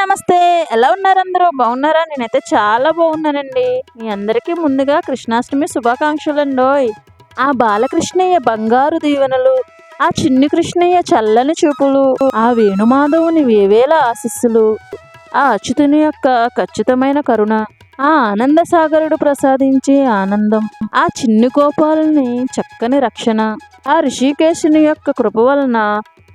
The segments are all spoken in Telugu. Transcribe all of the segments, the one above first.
నమస్తే. ఎలా ఉన్నారు అందరూ? బాగున్నారా? నేనైతే చాలా బాగున్నానండి. మీ అందరికీ ముందుగా కృష్ణాష్టమి శుభాకాంక్షలండోయ్. ఆ బాలకృష్ణయ్య బంగారు దీవెనలు ఆ చిన్ని కృష్ణయ్య చల్లని చూపులు ఆ వేణుమాధవుని వేవేల ఆశీస్సులు ఆ అచ్యుతుని యొక్క ఖచ్చితమైన కరుణ ఆ ఆనంద సాగరుడు ప్రసాదించే ఆనందం ఆ చిన్ని గోపాలని చక్కని రక్షణ ఆ ఋషికేశుని యొక్క కృప వలన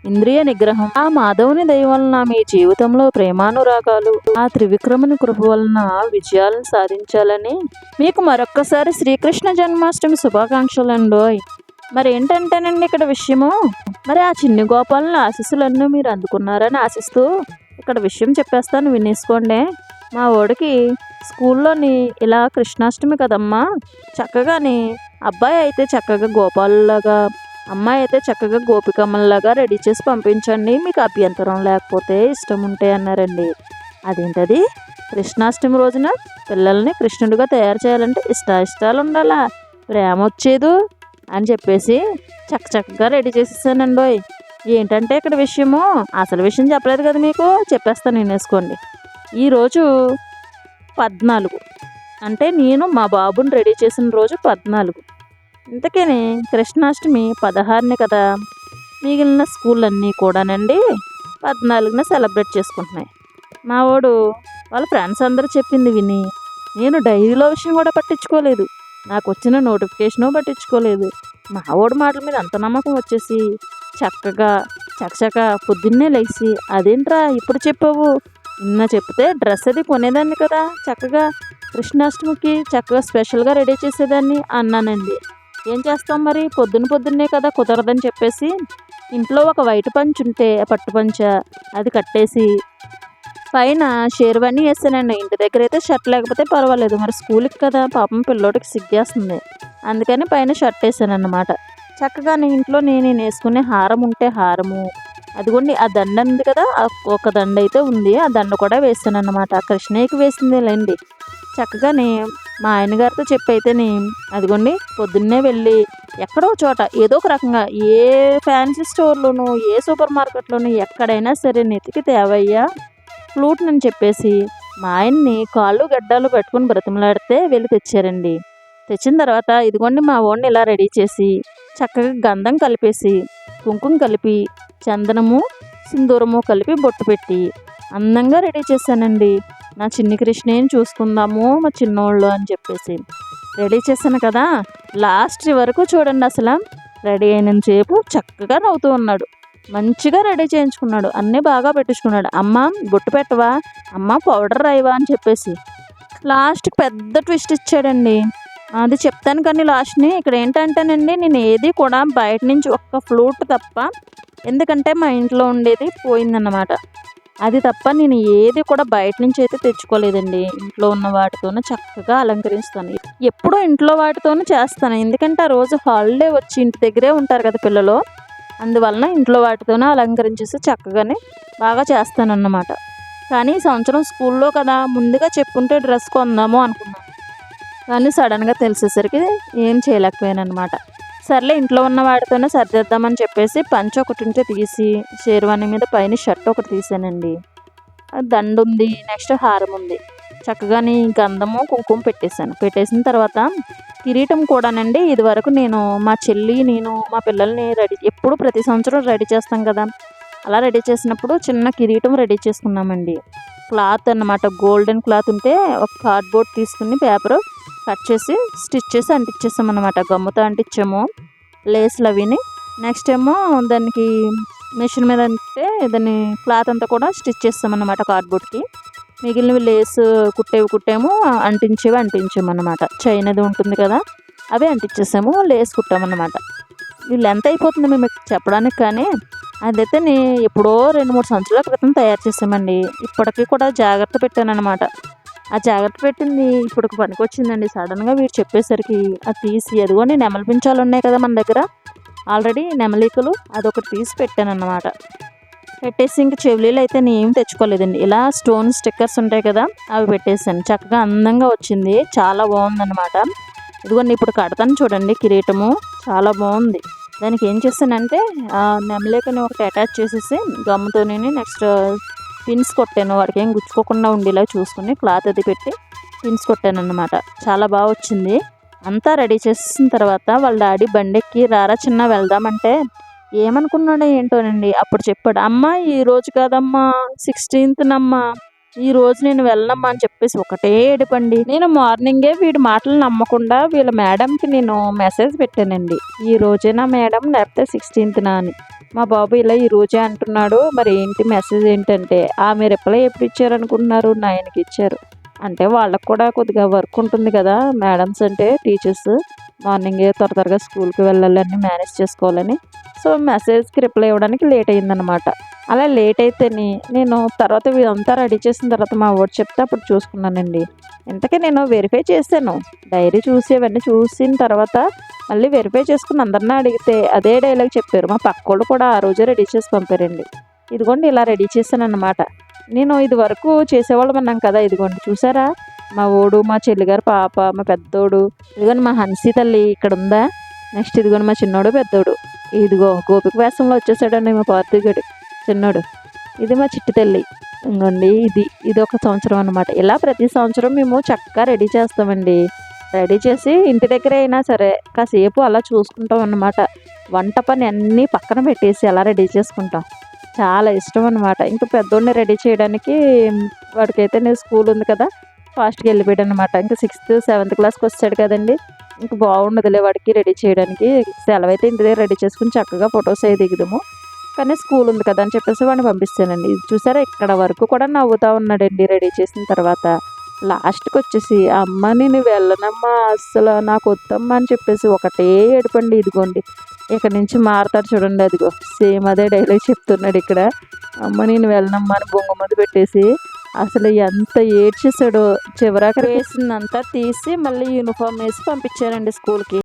ఇంద్రియ నిగ్రహం. ఆ మాధవుని దయ వలన మీ జీవితంలో ప్రేమానురాగాలు ఆ త్రివిక్రముని కృప వలన విజయాలను సాధించాలని మీకు మరొక్కసారి శ్రీకృష్ణ జన్మాష్టమి శుభాకాంక్షలు మరి ఏంటంటేనండి ఇక్కడ విషయము? మరి ఆ చిన్ని గోపాలను ఆశీస్సులన్నీ మీరు అందుకున్నారని ఆశిస్తూ ఇక్కడ విషయం చెప్పేస్తాను వినేసుకోండి. మా ఓడికి స్కూల్లోని ఇలా కృష్ణాష్టమి కదమ్మా. చక్కగాని అబ్బాయి అయితే చక్కగా గోపాల్లాగా అమ్మాయి అయితే చక్కగా గోపికమ్మల్లాగా రెడీ చేసి పంపించండి. మీకు అభ్యంతరం లేకపోతే ఇష్టం ఉంటే అన్నారండి. అదేంటది? కృష్ణాష్టమి రోజున పిల్లల్ని కృష్ణుడిగా తయారు చేయాలంటే ఇష్ట ఇష్టాలు ఉండాలా ప్రేమ వచ్చేదు అని చెప్పేసి చక్క చక్కగా రెడీ చేసేసానండి ఏంటంటే ఇక్కడ విషయము? అసలు విషయం చెప్పలేదు కదా మీకు? చెప్పేస్తాను వినేసుకోండి ఈరోజు పద్నాలుగు. అంటే నేను మా బాబుని రెడీ చేసిన రోజు పద్నాలుగు. ఇంతకని కృష్ణాష్టమి పదహారుని కదా. మిగిలిన స్కూళ్ళన్నీ కూడానండి పద్నాలుగున సెలబ్రేట్ చేసుకుంటున్నాయి. మా వాడు వాళ్ళ ఫ్రెండ్స్ అందరూ చెప్పింది విని నేను డైరీలో విషయం కూడా పట్టించుకోలేదు. నాకు వచ్చిన నోటిఫికేషను పట్టించుకోలేదు. మా వాడు మాటల మీద అంత నమ్మకం వచ్చేసి చక్కగా చకచక పొద్దున్నే లేచి అదేంట్రా ఇప్పుడు చెప్పావు? నిన్న చెప్తే డ్రెస్ అది కొనేదాన్ని కదా చక్కగా కృష్ణాష్టమికి చక్కగా స్పెషల్గా రెడీ చేసేదాన్ని అన్నానండి. ఏం చేస్తాం మరి? పొద్దున పొద్దున్నే కదా కుదరదని చెప్పేసి ఇంట్లో ఒక వైట్ పంచ్ ఉంటే పట్టు పంచ అది కట్టేసి పైన షేర్వాణి వేసానండి ఇంటి దగ్గర అయితే షర్ట్ లేకపోతే పర్వాలేదు. మరి స్కూల్కి కదా పాపం పిల్లోడికి సిగ్గేస్తుంది. అందుకని పైన షర్ట్ వేసాను అన్నమాట చక్కగా ఇంట్లో నేను వేసుకునే హారం ఉంటే హారము. అదిగోండి ఆ దండ ఉంది కదా ఒక దండ అయితే ఉంది. ఆ దండ కూడా వేసాను అన్నమాట కృష్ణయ్యకి వేసిందేలేండి. చక్కగానే మా ఆయన గారితో అదిగోండి పొద్దున్నే వెళ్ళి ఎక్కడో చోట ఏదో ఒక రకంగా ఏ ఫ్యాన్సీ స్టోర్లోనూ ఏ సూపర్ మార్కెట్లోనూ ఎక్కడైనా సరే నెతికి తేవయ్యా. ఫ్లూట్ అని చెప్పేసి మా ఆయన్ని కాళ్ళు గడ్డాలు పెట్టుకుని బ్రతిమలాడితే వెళ్ళి తెచ్చారండి. తెచ్చిన తర్వాత ఇదిగోండి మా ఓడిని ఇలా రెడీ చేసి చక్కగా గంధం కలిపేసి కుంకుమ కలిపి చందనము సింధూరము కలిపి బొట్టు పెట్టి అందంగా రెడీ చేశానండి. నా చిన్ని కృష్ణని చూసుకుందాము మా చిన్నోళ్ళు అని చెప్పేసి. రెడీ చేశాను కదా లాస్ట్ వరకు చూడండి అసలు. రెడీ అయిన సేపు చక్కగా నవ్వుతూ ఉన్నాడు. మంచిగా రెడీ చేయించుకున్నాడు. అన్నీ బాగా పెట్టించుకున్నాడు. అమ్మ బొట్టు పెట్టవా? అమ్మ పౌడర్ రాయవా? అని చెప్పేసి. లాస్ట్కి పెద్ద ట్విస్ట్ ఇచ్చాడండి. అది చెప్తాను కానీ లాస్ట్ని ఇక్కడ ఏంటంటేనండి నేను ఏది కూడా బయట నుంచి ఒక్క ఫ్లూట్ తప్ప ఎందుకంటే మా ఇంట్లో ఉండేది పోయిందన్నమాట. అది తప్ప నేను ఏది కూడా బయట నుంచి అయితే తెచ్చుకోలేదండి. ఇంట్లో ఉన్న వాటితోనే చక్కగా అలంకరిస్తాను. ఎప్పుడూ ఇంట్లో వాటితోనే చేస్తాను. ఎందుకంటే ఆ రోజు హాలిడే వచ్చి ఇంటి దగ్గరే ఉంటారు కదా పిల్లలు. అందువలన ఇంట్లో వాటితోనే అలంకరించేసి చక్కగానే బాగా చేస్తాను అన్నమాట కానీ ఈ సంవత్సరం స్కూల్లో కదా ముందుగా చెప్పుకుంటే డ్రెస్ కొందాము అనుకున్నాను. కానీ సడన్గా తెలిసేసరికి ఏం చేయలేకపోయాను అనమాట సర్లే ఇంట్లో ఉన్న వాటితోనే సర్దిద్దామని చెప్పేసి పంచ ఒకటి ఉంటే తీసి షేర్వాణి మీద పైన షర్ట్ ఒకటి తీసానండి. దండ ఉంది నెక్స్ట్ హారం ఉంది చక్కగాని గంధము కుంకుమ పెట్టేశాను. పెట్టేసిన తర్వాత కిరీటం కూడానండి ఇది వరకు నేను మా చెల్లి నేను మా పిల్లల్ని రెడీ ఎప్పుడు ప్రతి సంవత్సరం రెడీ చేస్తాం కదా. అలా రెడీ చేసినప్పుడు చిన్న కిరీటం రెడీ చేసుకున్నామండి. క్లాత్ అన్నమాట గోల్డెన్ క్లాత్ ఉంటే ఒక కార్డ్బోర్డ్ తీసుకుని పేపర్ కట్ చేసి స్టిచ్ చేసి అంటించేసాం అనమాట గమ్ముతో అంటించాము లేస్లు అవిని. నెక్స్ట్ ఏమో దానికి మిషన్ మీద అంటే దాన్ని క్లాత్ అంతా కూడా స్టిచ్ చేస్తామన్నమాట కార్డ్బోర్డ్కి మిగిలినవి లేస్ కుట్టేవి కుట్టాము అంటించేవి అంటించామన్నమాట. చైన్ అది ఉంటుంది కదా అవి అంటించేసాము లేస్ కుట్టామన్నమాట. వీళ్ళు ఎంత అయిపోతుంది మేము చెప్పడానికి కానీ అదైతే నే ఎప్పుడో రెండు మూడు సంవత్సరాల క్రితం తయారు చేసామండి ఇప్పటికీ కూడా జాగ్రత్త పెట్టాను ఆ జాగ్రత్త పెట్టింది ఇప్పుడు పనికి వచ్చిందండి సడన్గా వీడు చెప్పేసరికి అది తీసి అదిగోండి నెమలి పించాలు ఉన్నాయి కదా మన దగ్గర. ఆల్రెడీ నెమలికలు అదొకటి తీసి పెట్టాను అన్నమాట పెట్టేసి ఇంక చెవులీలు అయితే నేను ఏం తెచ్చుకోలేదండి. ఇలా స్టోన్ స్టిక్కర్స్ ఉంటాయి కదా అవి పెట్టేసాను చక్కగా అందంగా వచ్చింది. చాలా బాగుందన్నమాట. ఇదిగోండి ఇప్పుడు కడతాను చూడండి కిరీటము. చాలా బాగుంది. దానికి ఏం చేస్తానంటే నెమలేకని ఒకటి అటాచ్ చేసేసి గమ్ముతోని నెక్స్ట్ పిన్స్ కొట్టాను. వాడికి ఏం గుచ్చుకోకుండా ఉండేలా చూసుకుని క్లాత్ అది పెట్టి పిన్స్ కొట్టాను అనమాట చాలా బాగా వచ్చింది. అంతా రెడీ చేసిన తర్వాత వాళ్ళ డాడీ బండెక్కి రారా చిన్న వెళ్దామంటే ఏమనుకున్నాడో ఏంటోనండి? అప్పుడు చెప్పాడు అమ్మ ఈ రోజు కాదమ్మా సిక్స్టీన్త్నమ్మా ఈ రోజు నేను వెళ్ళనమ్మా అని చెప్పేసి ఒకటే ఏడుపండి. నేను మార్నింగే వీడి మాటలు నమ్మకుండా వీళ్ళ మేడంకి నేను మెసేజ్ పెట్టానండి. ఈ రోజేనా మేడం లేకపోతే సిక్స్టీన్త్నా అని మా బాబు ఇలా ఈ రోజే అంటున్నాడు. మరి ఏంటి మెసేజ్ ఏంటంటే ఆమె రిప్లై ఎప్పుడు ఇచ్చారనుకుంటున్నారు నాయనకి నైన్కి ఇచ్చారు. అంటే వాళ్ళకు కూడా కొద్దిగా వర్క్ ఉంటుంది కదా మేడమ్స్ అంటే టీచర్స్. మార్నింగే త్వర త్వరగా స్కూల్కి వెళ్ళాలని మేనేజ్ చేసుకోవాలని. సో మెసేజ్కి రిప్లై ఇవ్వడానికి లేట్ అయిందనమాట అలా లేట్ అయితేని నేను తర్వాత ఇదంతా రెడీ చేసిన తర్వాత మా వాడు చెప్తే అప్పుడు చూసుకున్నానండి. ఇంతకీ నేను వెరిఫై చేశాను. డైరీ చూసి అవన్నీ చూసిన తర్వాత మళ్ళీ వెరిఫై చేసుకుని అందరిని అడిగితే అదే డైలాగ్ చెప్పారు. మా పక్కోళ్ళు కూడా ఆ రోజే రెడీ చేసి పంపారండి. ఇదిగోండి ఇలా రెడీ చేశాను అనమాట నేను ఇది వరకు చేసేవాళ్ళం అన్నాం కదా ఇదిగోండి చూసారా? మా ఓడు మా చెల్లిగారు పాప మా పెద్దోడు. ఇదిగోండి మా హన్సీ తల్లి ఇక్కడ ఉందా నెక్స్ట్ ఇదిగోండి మా చిన్నోడు పెద్దోడు. ఇదిగో గోపిక వేషంలో వచ్చేసాడండి మా పార్థిగడు చిన్నోడు. ఇది మా చిట్టి తల్లి. ఇంకోండి ఇది ఇది ఒక సంవత్సరం అనమాట ఇలా ప్రతి సంవత్సరం మేము చక్కగా రెడీ చేస్తామండి. రెడీ చేసి ఇంటి దగ్గర అయినా సరే కాసేపు అలా చూసుకుంటాం అన్నమాట. వంట పని అన్నీ పక్కన పెట్టేసి అలా రెడీ చేసుకుంటాం. చాలా ఇష్టం అనమాట ఇంకా పెద్దోడిని రెడీ చేయడానికి వాడికైతే నేను స్కూల్ ఉంది కదా. ఫాస్ట్గా వెళ్ళిపోయాడు అనమాట ఇంకా సిక్స్త్ సెవెంత్ క్లాస్కి వచ్చాడు కదండి. ఇంక బాగుండదులే వాడికి రెడీ చేయడానికి. సెలవు అయితే ఇంటి దగ్గర రెడీ చేసుకుని చక్కగా ఫొటోస్ అవి దిగుదాము. కానీ స్కూల్ ఉంది కదా అని చెప్పేసి వాడిని పంపిస్తానండి. చూసారా? ఇక్కడ వరకు కూడా నవ్వుతా ఉన్నాడండి రెడీ చేసిన తర్వాత. లాస్ట్కి వచ్చేసి అమ్మ నేను వెళ్ళనమ్మా అస్సలు నాకు వద్దమ్మా అని చెప్పేసి ఒకటే ఏడుపండి. ఇదిగోండి ఇక్కడ నుంచి మారుతాడు చూడండి అదిగో. సేమ్ అదే డైలాగ్ చెప్తున్నాడు ఇక్కడ. అమ్మ నేను వెళ్ళనమ్మా అని బొంగ ముందు పెట్టేసి అసలు ఎంత ఏడ్చేసాడో చివరకు వేసిందంతా తీసి మళ్ళీ యూనిఫామ్ వేసి పంపించారండి స్కూల్కి.